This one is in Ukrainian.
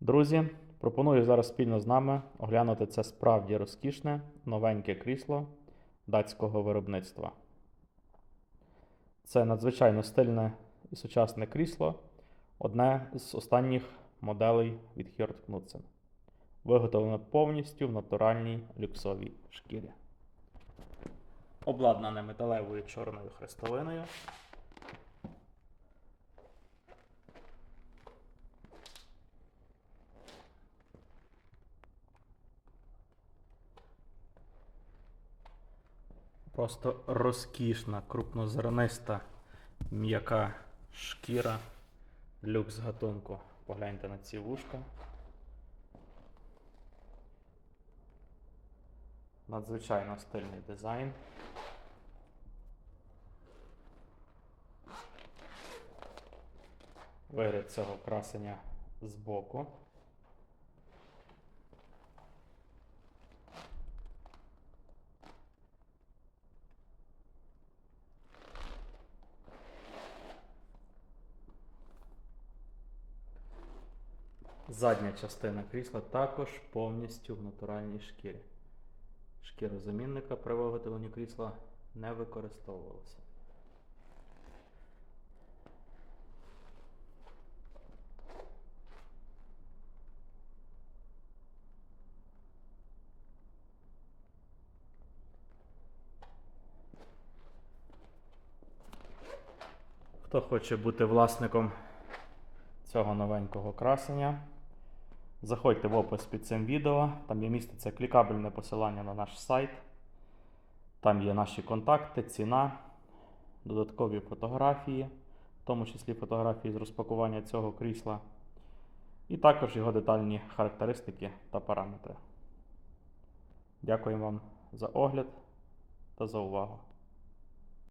Друзі, пропоную зараз спільно з нами оглянути це справді розкішне новеньке крісло датського виробництва. Це надзвичайно стильне і сучасне крісло, одне з останніх моделей від Hjort Knudsen. Виготовлене повністю в натуральній люксовій шкірі. Обладнане металевою чорною хрестовиною. Просто розкішна, крупнозерниста, м'яка шкіра, люкс гатунку. Погляньте на ці вушка. Надзвичайно стильний дизайн. Вигляд цього красення збоку. Задня частина крісла також повністю в натуральній шкірі. Шкірозамінника при виготовленні крісла не використовувалося. Хто хоче бути власником цього новенького красення, заходьте в опис під цим відео. Там є міститься клікабельне посилання на наш сайт. Там є наші контакти, ціна, додаткові фотографії, в тому числі фотографії з розпакування цього крісла, і також його детальні характеристики та параметри. Дякую вам за огляд та за увагу.